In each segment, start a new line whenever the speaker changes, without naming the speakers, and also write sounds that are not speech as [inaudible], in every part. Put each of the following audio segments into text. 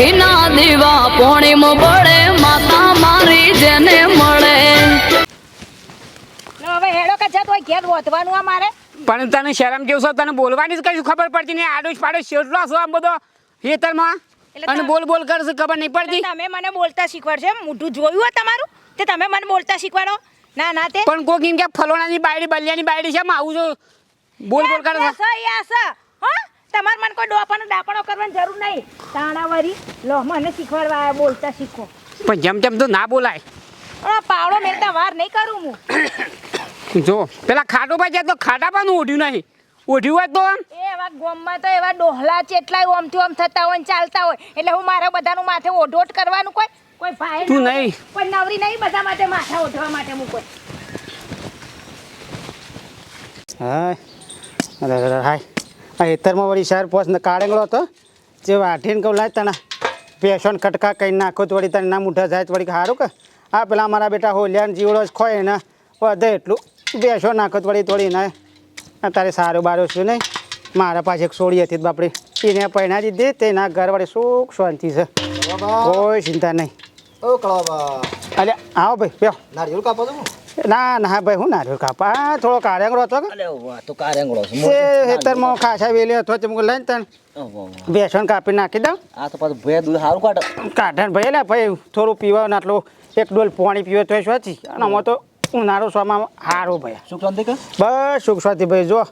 ઘીના દીવા પોણીમાં બળે માતા મારી જેને મળે.
હવે હેડો કે તો ઘેર વધવાનું અમારે
પણ તને શરમ કેવું છે? તને બોલવાની જ કશું ખબર પડતી નહીં. આડોશ પાડોશ શેઠલો છો આમ બધો? હેતરમાં અને બોલ બોલ કરશે ખબર નહીં પડતી?
તમે મને બોલતા શીખવાડશો એમ? મોઢું જોયું હોય તમારું? તે તમે મને બોલતા શીખવાડો? ના ના તે
પણ કોક એમ કે ફલોણાની બાયડી બલિયાની બાયડી છે આવું જો બોલ બોલ કરે
છે. યસ હા? તમારે મને કોઈ ડોપાનો ડાપણો કરવાની જરૂર નહીં. તાણાવારી લો મને શીખવાડવા આવ્યા બોલતા શીખો.
પણ જેમ તેમ તો ના બોલાય.
આ પાવડો મેળતા વાર નહીં કરું હું. [coughs]
જો પેલા ખાટો ભાઈ જાય તો ખાટા પણ ઓઢ્યું નહીં. ઓઢ્યું હોય તો
એવા ગોમમાં તો એવા ડોહલા ચેટલાય ઓમથી ઓમ થતા હોય ચાલતા હોય. એટલે હું મારા બધાનું માથે ઓઢોટ કરવાનું કોઈ? કોઈ ભાઈ
તું નહીં.
પણ નવરી નહીં બધા માટે માથા ઓઢવા માટે
અરે હાય. આ હેતરમાં વળી શહેર પોસ ને કાળેંગળો હતો. જે વાઠીને કહું લાય તને. પેશન કટકા કઈ નાખો તો વળી તને ના મૂઠા જાય તો વળી સારું કે. આ પેલા મારા બેટા હોલિયાન જીવડો જ ખોય ને. વધે એટલું બેસો નાખો તો વળી તોડી ને. તારે સારું બારું છું નહીં. મારા પાસે એક સોળી હતી બાપડી. એને પૈણા દીધી તેના ઘર વડે સુખ શાંતિ છે. કોઈ ચિંતા નહીં.
અલ્યા
અરે આવો ભાઈ બેહો.
નારિયેળ કાપો છો?
ના ના ભાઈ હું નારિયેળ કાપા થોડો કાળેંગળો હતો
તો કારેંગળો છે.
ખાસા વેલી હતો તે મુકે લઈને તને બેસન કાપી નાખી દઉં.
આ તો પાછું ભે દૂધ સારું કાઢે.
કાઢણ ભાઈ લે ભાઈ થોડું પીવાનું આટલું એક ડોલ પાણી પીવે તો સ્વાચી અને આમાં તો ઉનાળો સોમાં સારું ભાઈ.
શાંતિ
બસ સુખ સ્વાતી ભાઈ જો.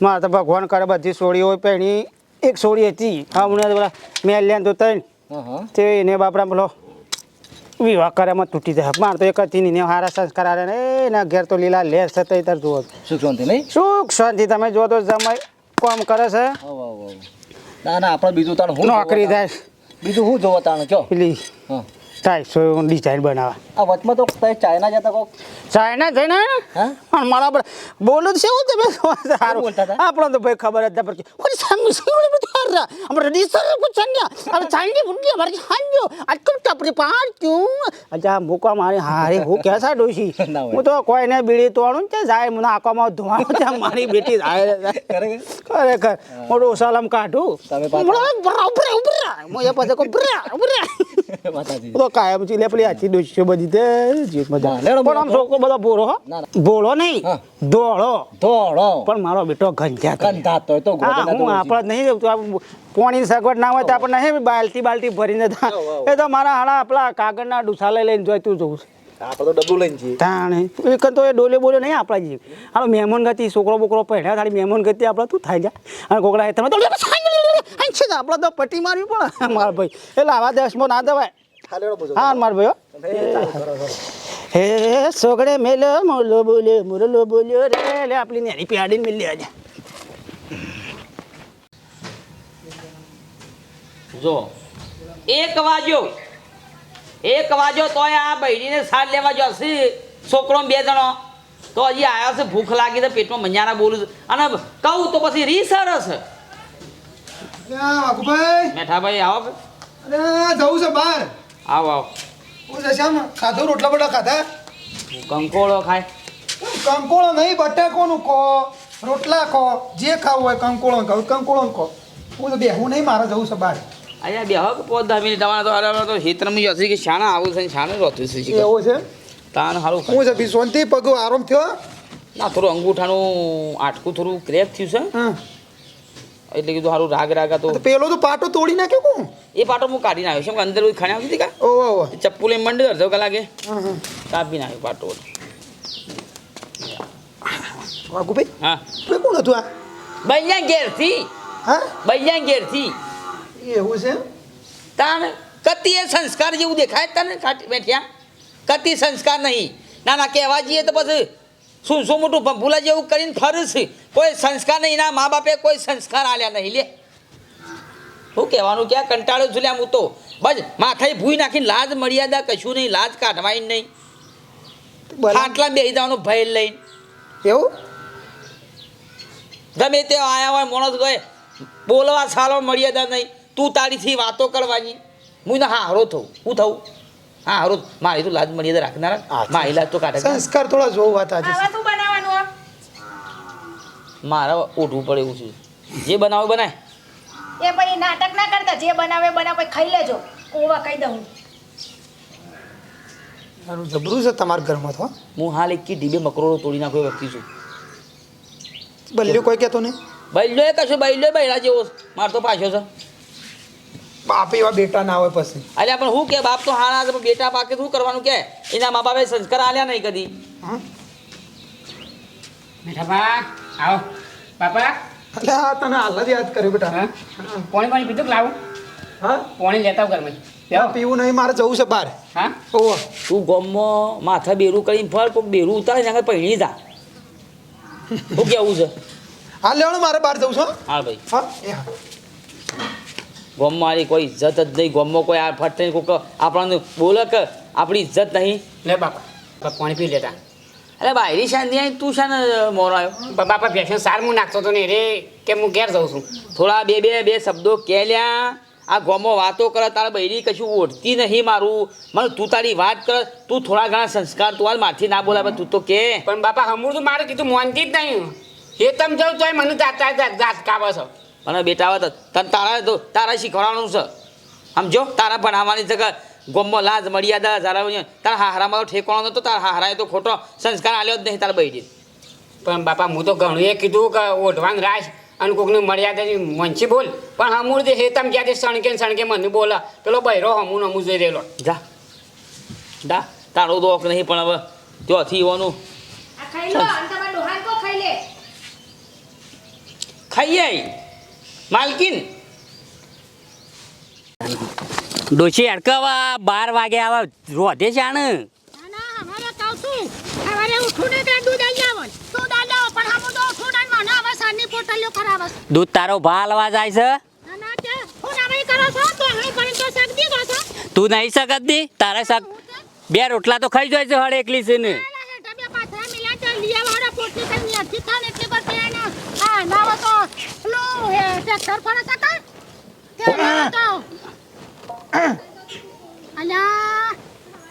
મારે તો ભગવાન કરે બધી સોળી હોય પહેણી એક સોળી હતી. હમણાં પેલા મેં લેન તો
હા.
તે એને બાપડા બોલો વિવાહ કર્યામાં તૂટી જાય. માર તો એક જ નહીં ને હારા સંસ્કાર આરે ને એના ઘેર તો લીલા લેર છે તે તાર જુઓ.
સુખ શાંતિ નહીં?
સુખ શાંતિ તમે જો તો જમાઈ કામ કરે છે.
ના ના આપણે બીજું તાણ હું
નોકરી થાય
બીજું હું જોવા તાણ? કયો
પેલી
હા.
ટાઈસો ડિઝાઇન બનાવે.
આ વચમાં તો તમે ચાઇના જતા કોક?
ચાઇના જઈને?
હે?
પણ મારા બોલું છે હું તમે? સારું? આપણો તો ભાઈ ખબર જ નથી પડતી. ઓરી સામે સામે બતા રહા હમરે ડીસર કો ચન્યા અરે ચાઇની ભૂંડી મારી હાંજો આજકલ ટપરી પાર ક્યું અજા મુકા મારી હારે હું કેસા ડોશી. હું તો કોઈને બીડી તોડું તે જાય મને આંખોમાં ધોવાનું ત્યાં મારી બેટી જાય
ખરેખર?
મોટું સલામ કાઢું
તમે પાછા-
બરા ઉભરા ઉભરા હું એ બરા ઉભરા
માતાજી [laughs]
તો કાયમ છે પેલી આછી ડોશીઓ બધી તે જીત મજા. પણ આમ છોકરો બધો બોરો હો.
ના.
નહીં. દોડો
ધોળો.
પણ મારો બેટો ગંજા તો.
તો
હા આપણે નહીં તો સગવડ ના હોય તો આપણે નહીં બાલટી બાલટી ભરીને તા- એ તો મારા હાડા આપણા કાગળના ડુસા લઈ લઈને જોઈતું જવું છે.
આપણે તો ડબ્બુ લઈને જઈએ.
તાણે. એક તો એ ડોલે બોલે નહીં આપણા જીવ. હાલો મહેમાન ગતિ છોકરો બોકરો પહેર્યા થાળી મહેમાન ગતિ આપણે તું થાય જા. અને કોકડા તમે તો છે ને આપણે તો પટ્ટી મારવી પણ મારા ભાઈ. એટલે આવા દેશમાં ના દવાય.
હાલે હેડો બોજો.
હા મારા ભાઈ હે સોગડે મેલો મોલો બોલ્યો મુરલો બોલ્યો રે. એટલે આપણી નેરી પ્યાડીને મિલી આજે.
જો એક વાગ્યો. એક વાગ્યો તોય આ બહેરીને સાર લેવા જશે છોકરો ને બે જણો. તો હજી આવ્યા છે ભૂખ લાગી તો પેટમાં મંજાના બોલું છું. અને કહું તો પછી રી સરસ
વાઘુભાઈ.
મેઠાભાઈ આવો
અરે જવું છે બહાર.
આવો આવો.
હું જશામ ખાધો રોટલા બોટલા ખાધા?
કંકોળો ખાય.
કંકોળો નહીં બટાકોનું ખો રોટલા ખો જે ખાવું હોય કંકોળો ખાવ કંકોળો ખો હું તો બેહું નહીં મારે જવું છે બહાર.
અહીંયા બે કે પોત દસ મિનિટ તમારે તો અરે તો હિત્રમી જશે કે શાણા આવું છે શાણે રોતું છે.
એવો છે?
તાન સારું
હું છે શાંતિ પગ આરામ થયો?
ના થોડું અંગૂઠાનું આટકું થોડું ક્રેક થયું છે.
હા.
એટલે કીધું હારું રાગ રાગા તો
પેલો તો પાટો તોડી નાખ્યો કોણ?
એ પાટો હું કાઢી નાખ્યો. છે અંદર ખાણી આવતી હતી કા?
ઓહો ઓહો
ચપ્પુ લઈને મંડી અડધો કલાકે. કાપી નાખ્યો પાટો.
વાઘુભાઈ
હા.
તું કોણ હતું આ?
બૈયા ઘેરથી.
હા?
બૈયા ઘેરથી.
એવું છે
તાણ કતિ એ સંસ્કાર જેવું દેખાય તને બેઠ્યા. કતિ સંસ્કાર નહીં. ના ના કહેવા જઈએ તો પછી શું શું મોટું ભૂલા જેવું કરીને ફરું છે? કોઈ સંસ્કાર નહીં. ના મા બાપે કોઈ સંસ્કાર આલ્યા નહીં લે. શું કહેવાનું? ક્યાં કંટાળો છું લ્યા હું તો. બસ માથાએ ભૂઈ નાખીને લાજ મર્યાદા કશું નહીં લાજ કાઢવાય નહીં. આટલા બેસી જવાનો ભય લઈને.
એવું?
ગમે તે આયા હોય માણસ ગયે બોલવા સારો મર્યાદા નહીં. તું તારીથી વાતો કરવાની. હું ના હારો થઉં. હું થઉં? હા હારું. મારી તો લાજ મર્યાદા રાખનારા. મારી લાજ તો કાઢે
સંસ્કાર થોડા જોવું વાત આજે
મારા ઓઢવું પડે એવું છે. જે બનાવે બનાય.
એ પછી નાટક ના કરતા. જે બનાવે એ બનાવે ખાઈ લેજો. ઓવા કહી દઉં.
મારું જબરું છે તમારા ઘરમાં તો
હું. હાલ એક ડીબે મકરોડો તોડી નાખ્યો વ્યક્તિ છું.
બલ્યો કોઈ કહેતો નહીં?
બલ્યો એ કશું બલ્યો બૈરા જેવો મારતો પાછો છે.
બાપ એવા બેટા ના હોય પછી.
અલ્યા પણ હું કે બાપ તો હાણા છે પણ બેટા પાકે શું કરવાનું કે? એના મા બાપે સંસ્કાર આલ્યા નહીં કદી.
બેટા બા આવો. બાપા.
અલ્યા તને હાલ જ યાદ કર્યો બેટા.
પાણી પાણી પીધું લાવું?
હા?
પાણી લેતા ઘરમાં.
પીવું નહીં મારે જવું છે બહાર.
હા?
ઓહો.
તું ગમો માથા બેરું કરીને ફર કોઈક બેરું ઉતારે ને પૈણી જા. [laughs] શું કેવું છે?
હા લેવાનું મારે બહાર જવું છે હા.
ભાઈ.
હા એ હા.
ગોમમાં મારી કોઈ ઇજ્જત જ નહીં. ગોમમાં કોઈ આ ફટ કોક આપણને બોલે કે આપણી ઇજ્જત નહીં.
લે બાપા પાણી પી લેતા.
અરે બાયરી શાંતિ આવી તું શાને મોરો આવ્યો?
બાપા ફેશન સાર હું નાખતો હતો ને રે કે હું ઘેર જાઉં છું?
થોડા બે બે બે શબ્દો કહેલ્યા. આ ગોમો વાતો કરે તારા બૈરી કશું ઓળતી નહીં મારું. મને તું તારી વાત કર તું થોડા ઘણા સંસ્કાર તું હાલ માથી ના બોલાવે તું તો કે.
પણ બાપા હમણું તો મારે કીધું મોનતી જ નહીં. એ તમે જાઉં તો મને જાત જાત કાવે છો.
મને બેટા આવે તો તને તારા તો તારા શીખવાડવાનું છે. સમજો તારા ભણાવવાની છે કે ગોમમાં લાજ મર્યાદા જરા તારા હાહરામાં તો ઠેકવાનો નતો તારા હાહરાએ તો ખોટો સંસ્કાર આલ્યો જ નહીં તારા બૈરી
પણ બાપા હું તો ઘણું એ કીધું કે ઓઢવાન રાજ અને કોકને મર્યાદાની મંચી બોલ. પણ હમુર જે હે તમે ક્યાંથી સણકે સણકે મને બોલા. પેલો બૈરો હમું હમું જોઈ રહેલો.
જા. દા તારો દોખ નહીં પણ હવે ત્યાંથી એવાનું
આ ખાઈ લો અને
માલકીન.
ડોશી અડકવા બાર વાગે આવા રોધે છે આને
ના અમારે કહું છું. સવારે ઉઠું ને ત્યાં દૂધ આવી આવો. દૂધ આવી આવો પણ હમું તો ઉઠું ને મને હવે સાની પોટલીઓ કરાવે છે.
દૂધ તારો ભાલવા જાય છે?
ના ના તે છો.
નહીં શકત દી તારે શક બે રોટલા તો ખાઈ જાય છે હળ એકલી છે ને
પેલા હેઠા બે પાથરા મિલ્યા તે લીયા વાળા પોટલી કરીને અડધી થાને એટલી બધી એને હા નાવો તો પેલું હે ટ્રેક્ટર ફરે છે કાં? તે તો. અલ્યા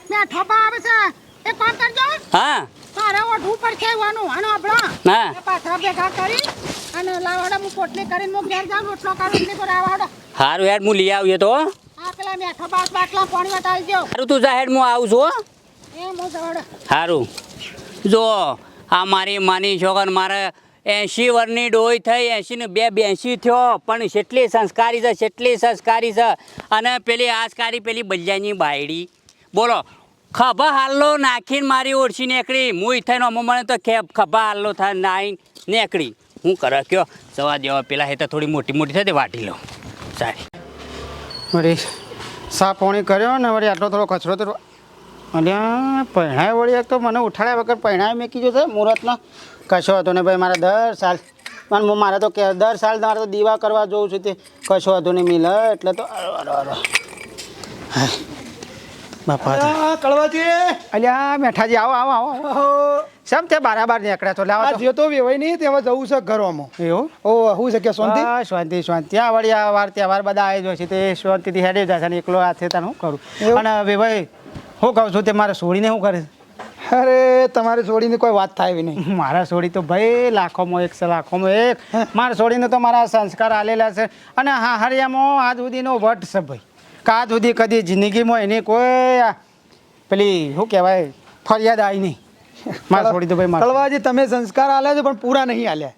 બેઠો બા આવે છે. એક કામ કરજો
હા.
તારે ઓઢવું પડશે એવાનું આનો આપણો.
હા.
એ ભેગા કરી અને લાવાડા હું પોટલી કરીને હું ઘેર જાઉં રોટલો કાઢું એટલે તો લાવાડા
સારું હેડ હું લઈ આવજો તો
આ પેલા મેઠો બાસ બાટલા પાણી વટાવી દો
સારું તું જા હેડ હું આવું છું
એ હું જવડ.
સારું જો આ મારી માની છોકર મારે એંશી વરની ડોય થઈ એંશી ને બે બેસી થયો. પણ જેટલી સંસ્કારી છે, જેટલી સંસ્કારી છે. અને પેલી આસકારી, પેલી બલ્યાની બાયડી. બોલો, ખભા હાલ્લો નાખીને મારી ઓળશી નીકળી. હું થઈને અમો મને તો ખે ખભા હાલ્લો થાય નાઈ નીકળી. હું કરે કયો? જવા દેવા પેલા હે તો થોડી મોટી મોટી થાય તે વાટી લઉં. સારી.
વળી સા પોણી કર્યો ને, વળી આટલો થોડો કચરો તો અને પહેણાય વળી એક તો મને ઉઠાડ્યા વગર પહેણાય મેકી જશે મુહૂર્તનો. કશો હતો ને ભાઈ મારે દર સાલ પણ હું મારે તો કે દર સાલ મારે તો દીવા કરવા જોઉં છું તે. કશો હતો ને મિલ એટલે તો બાપા
કળવાજી.
અલ્યા મેઠાજી આવો આવો આવો
ઓહો.
તે બારાબાર નીકળ્યા તો લાવો
જે તો વેવાય નહીં તેવા જવું છે ઘરોમાં.
એવું?
ઓ હું છે કે શાંતિ?
શાંતિ શાંતિ. ત્યાં વળી આ વાર બધા આવી જાય છે તે. શાંતિથી હેડી જાય છે ને એકલો હાથે તને શું કરું? હવે હું કહું છું તે મારે છોડીને શું કરે છે?
અરે તમારી છોડીને કોઈ વાત થાય એવી નહીં.
મારા છોડી તો ભાઈ લાખોમાં એક છે લાખોમાં એક. મારા છોડીને તો મારા સંસ્કાર આલેલા છે. અને હા હરિયામાં આજ સુધીનો વટ છે ભાઈ. કે આજ સુધી કદી જિંદગીમાં એની કોઈ પેલી શું કહેવાય ફરિયાદ આવી નહીં. મારા છોડી તો ભાઈ મારા
કળવાજી તમે સંસ્કાર આલ્યા છો પણ પૂરા નહીં આલ્યા.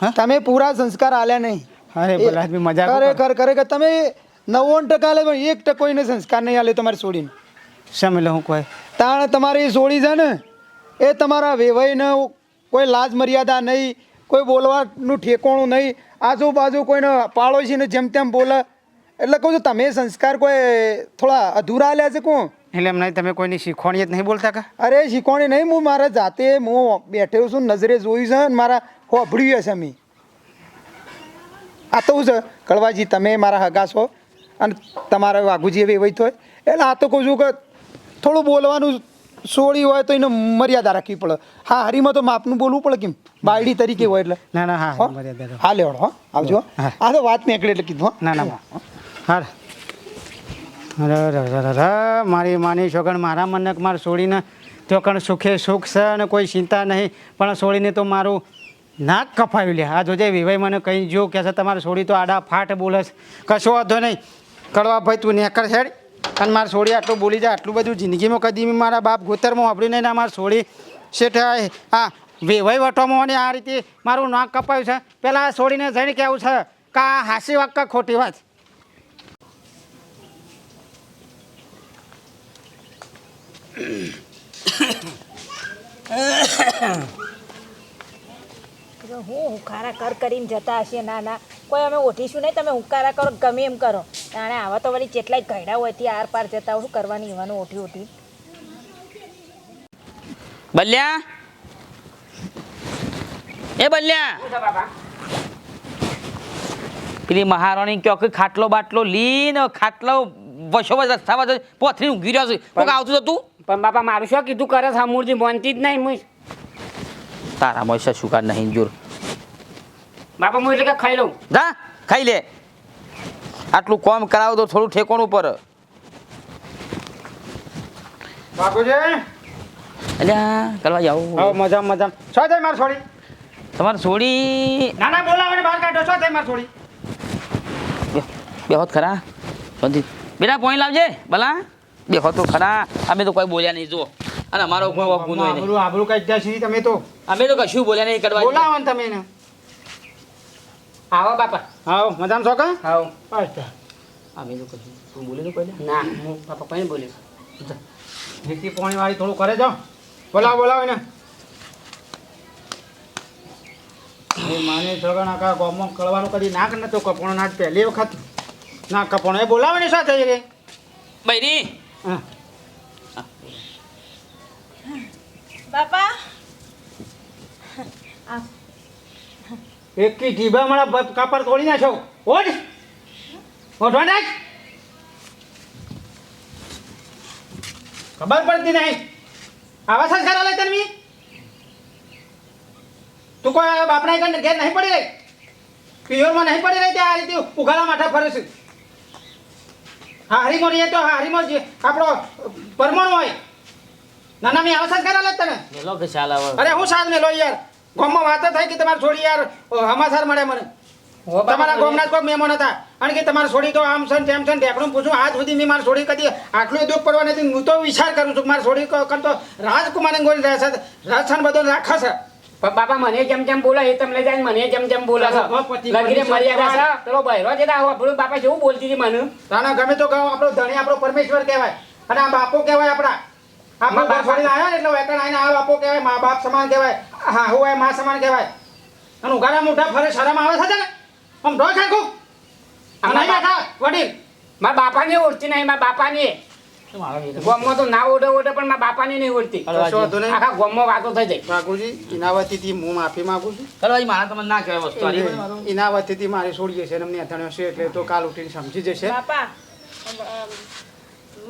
હા?
તમે પૂરા સંસ્કાર આલ્યા નહીં.
અરે બોલા મજા
ખરેખર ખરેખર તમે નવ્વાણું ટકા આલે પણ એક ટકો એને સંસ્કાર નહીં આલે તમારી છોડીને
શેમ હું કોઈ?
તાણ તમારી સોળી છે ને? એ તમારા વેવાઈને કોઈ લાજ મર્યાદા નહીં કોઈ બોલવાનું ઠેકોણું નહીં. આજુબાજુ કોઈને પાડોશીને જેમ તેમ બોલે. એટલે કહું છું તમે સંસ્કાર કોઈ થોડા અધૂરા આલ્યા છે કોણ?
એટલે એમ નહીં તમે કોઈની શીખવાણી જ નહીં બોલતા કા?
અરે શીખવાણી નહીં હું મારા જાતે હું બેઠેલો છું નજરે જોયું છે અને મારા હોભળ્યું છે મેં આ તો છે? કળવાજી તમે મારા હગા છો અને તમારા વાઘુજી એવી હોય. તો એટલે આ તો કહું છું કે થોડું બોલવાનું સોળી હોય તો એને મર્યાદા રાખવી પડે. હા હરીમાં તો માપનું બોલવું પડે કેમ? બાયડી તરીકે હોય એટલે.
ના ના હા મર્યાદા
હા લેવડો હો આવજો.
હા.
આ તો વાત નીકળે એટલે કીધું હો.
ના ના હા મારી માની છોકણ મારા મનક માર છોડીને તો કણ સુખે સુખ છે અને કોઈ ચિંતા નહીં પણ છોડીને તો મારું નાક કપાયું લે. આ જોજે વિભાઈ મને કંઈ જો કે છે તમારે સોળી તો આડા ફાટ બોલે છે. કશો વાંધો નહીં. કડવા ભાઈ તું નેકર હેડ. અને મારી છોડી આટલું બોલી જાય આટલું બધું જિંદગીમાં કદી મારા બાપ ગોતરમાં વાપરી નહીં મારી છોડી શેઠ હા વેવાઈ વટવામાં ને આ રીતે મારું નાક કપાયું છે. પહેલાં છોડીને જઈને કેવું છે? કે આ હાસી વાત કે ખોટી વાત?
હું હુંકારા કર કરીને જતા હશે, ના ના. કોઈ અમે ઓઠીશું નહીં, તમે હુંકારા કરો, ગમે એમ કરો. તાણે આવા તો વળી જેટલાય ઘડા હોય તે આર પાર જતા શું કરવાની એવાનું ઓઠી ઓઠી
બલ્યા? એ બલ્યા? પેલી મહારાણી કયો કે ખાટલો બાટલો લીન ખાટલો વસો વસ રસ્તા વસ પોથરી ઊંઘી રહ્યો છે. કોક આવતું હતું
પણ બાપા મારું શું કીધું કરે છે? મૂર્તિ બનતી જ નહીં મુઈ.
તારા મોય શું કાર નહીં જોર.
બાપા હું એટલે કે ખાઈ લઉં.
જા ખાઈ લે. આટલું કોમ કરાવો તો થોડું ઠેકોણ પર
બાપુજી?
અલ્યા કરવા જાવ
મજા મજા શું થાય મારી છોડી?
તમારે છોડી
ના ના બોલાવો બહાર કાઢો. શું થાય મારી છોડી?
બે બે હોત ખરા. બેટા પોઈન્ટ લાવજે ભલા. બે હોત તો ખરા. અમે તો કોઈ બોલ્યા નહીં જો અને અમારો કોઈ ગુનો નહીં.
આબરૂ છીએ તમે તો.
અમે તો કશું બોલ્યા નહીં કરવા
બોલાવો તમે એને.
આવો બાપા.
આવો મજામાં છો કા?
આવો.
પાછા.
અમે કશું તું બોલે તો કોઈ
ના? હું બાપા કઈ બોલે
જેથી પાણી વાળી થોડું કરે જાઓ. બોલાવો બોલાવો એને. એ માને સગણ આખા ગામમાં કળવાનું કદી નાક નતો કપણો નાચ પહેલી વખત ના કપણો એ બોલાવે ને સાથે થઈ રે.
બૈરી.
હા.
બાપા.
એકી જીભા મારા કાપડ તોડી નાખો ઓઢ ઓઢો નાખ. ખબર પડતી નહીં. આવા સંસ્કાર આલે તને મી તું કોઈ બાપના ઘર ઘેર નહીં પડી રહી? પિયોરમાં નહીં પડી રહી ત્યાં આ રીતે ઉઘાડા માથા ફરે છે. હારીમાં રહીએ તો હારીમાં જે આપણો પરમાણુ હોય. નાના મેં આવા સંસ્કાર આલે તને.
મેલો કે ચાલ
અરે હું સાલ મેલો યાર. ગામમાં વાત થઈ કે તમારે છોડી યાર હમાસાર મળે મને. તમારા ગામના જ કોઈ મહેમાન હતા. અને કે તમારે છોડી તો આમ છે તેમ છે ઢેકડું ઢેકણું પૂછું આજ સુધી મેં મારી છોડી કદી આટલું દુઃખ પડવા નથી. હું તો વિચાર કરું છું મારે છોડી કરતો રાજકુમાર ગોળી રહેશે રાજસ્થાન બધો રાખે છે.
પણ બાપા મને જેમ જેમ બોલે એ તમને જાય મને જેમ જેમ બોલે છે.
હા, પતિ-
લગીને મર્યાદા છે. પેલો બહેરો આવો આપણું બાપા જેવું બોલતી હતી મને.
તાના ગમે તો કહો આપણો ધણી આપણો પરમેશ્વર કહેવાય. અને આ બાપો કહેવાય આપણા. આપણા છોડીને આવ્યા એટલે વેકણ આવીને આ બાપો કહેવાય મા બાપ સમાન કહેવાય. હા હું એ મા સમાન કહેવાય. અને ઉઘાડા મોઢા ફરે શરમ આવે છે ને આમ ઢોળ ખાખું આમ નહીં બેઠા વડીલ.
મારા બાપાને ઓળતી નહીં મારા બાપાને ગામમાં તો ના ઓઢે ઓઢે પણ મારા બાપાને નહીં
વાંધો
આખા ગામમાં વાતો થઈ જાય.
બાપુજી ઇનાવતીથી હું માફી માંગુ છું.
કરવાજી મારા તમને ના કહેવાય વસ્તુ બધી મારું.
છોડીએ છે એમને અથાણ્યો છે એટલે તો કાલ ઉઠીને સમજી જશે.
બાપા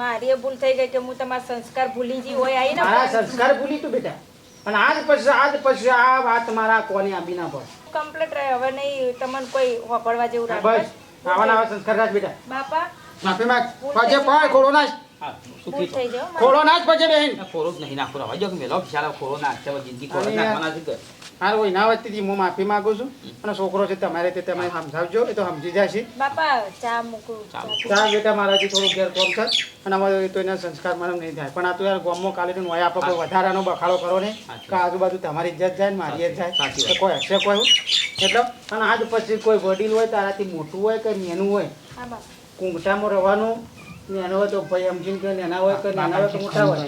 મારી એ ભૂલ થઈ ગઈ કે હું તમારા સંસ્કાર ભૂલી જી હોય આઈ ને
સંસ્કાર ભૂલી તું બેટા. અને આજ પછી આજ પછી આ વાત મારા કોને આપી ના પડે.
કમ્પ્લીટ રહે. હવે નહીં તમને કોઈ વાપરવા જેવું
બસ
રાખે?
આવા નવા સંસ્કાર રાખ બેટા.
બાપા?
માફી માંગ. પછી પાય ખોડો
મારી.
ખોડો નાખ પછી બેન.
ખોડો જ નહીં નાખો રવા. જો કે મેલો ખ્યાલ ખોડો નાખશે જિંદગી
યાર-
નાખવાના છે કે.
હારું ના વતીથી હું માફી માંગુ છું. અને છોકરો છે તમારે તે તમે સમજાવજો એ તો સમજી જશે.
બાપા ચા મૂકું.
ચા
બેટા મારાથી થોડું ઘેર કોમ છે. અને અમારે તો એના સંસ્કાર મને નહીં થાય. પણ આ તો યાર ગોમો કાલે તો નોય આપણે કોઈ વધારાનો બખાડો કરો
ને
કે આજુબાજુ તમારી ઇજ્જત જાય ને મારી ઇજ્જત જાય. તો કોઈ હશે કોઈ એટલે અને આજ પછી કોઈ વડીલ હોય તારાથી મોટું હોય કે નેનું હોય કુંગટામાં રહેવાનું નેનો હોય તો ભાઈ સમજીને કે નેના હોય કે નાના હોય કે મોટા હોય.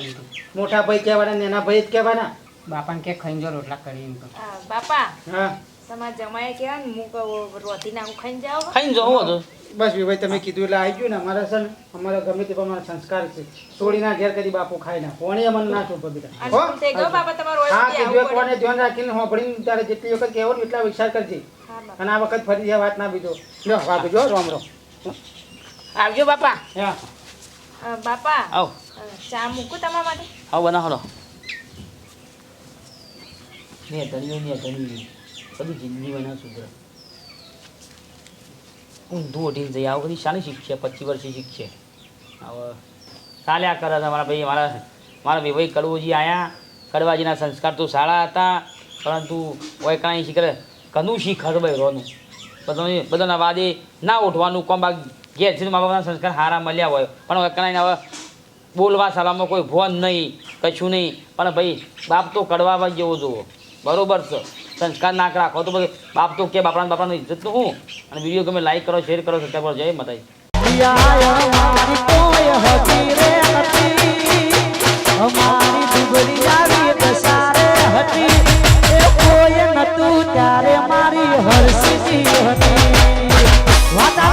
મોટા ભાઈ કહેવાના નેના ભાઈ જ કહેવાના.
બાપાને કે ખાઈને જો રોટલા કરી એમ.
હા, બાપા
હા.
તમારા જમાએ કહેવાય ને હું કહું રોટી નાખું ખાઈને જાઓ.
ખાઈને જવું તો
બસ ભાઈ તમે કીધું એટલે આવી ગયું ને અમારા છે ને અમારા ગમે તે પ્રમાણે સંસ્કાર છે. છોડીના ઘેર કદી બાપુ ખાય ના. કોણે અમને ના છોડ
અને
બેટા
ભૂલ થઈ ગયો બાપા? તમારો
હા કીધું કોને ધ્યાન રાખીને હોંભળીને તારે જેટલી વખત કહેવો ને એટલા વિચાર કરજે. અને આ વખત ફરી આ વાત ના બીજો. જો બાપુ જો રોમ રોમ.
આવજો બાપા.
હા.
બાપા
આવ.
ચા મૂકું તમારા માટે?
આવ બનાવો ને તણીઓ ને તણી બધી જિંદગીમાં ના સુધરે. ઊંધું ઉઠીને જઈ આવું. બધી શાની શીખશે પચીસ વર્ષે શીખશે હવે ચાલ્યા કરે છે મારા ભાઈ. મારા મારા ભાઈ કડવુજી આયા. કડવાજીના સંસ્કાર તો સારા હતા. પરંતુ ઓય કાંઈ શીખરે ઘણું શીખર બહેરોનું બધાને, બધાના વાદે ના ઉઠવાનું. કોમ બાગ ઘેર છે મા બાપના સંસ્કાર સારા મળ્યા હોય. પણ હવે હવે બોલવા સારામાં કોઈ ભોન નહીં, કશું નહીં. પણ ભાઈ, બાપ તો કડવા જેવો જુઓ. બરોબર છે. સંસ્કાર નાક રાખો તો બધું બાપ તો કે બાપરા બાપરાની ઇજ્જત તો હું? અને વીડિયો ગમે લાઈક કરો શેર કરો સબસ્ક્રાઈબ પર જય માતાજી.
ત્યારે મારી હરસી હતી.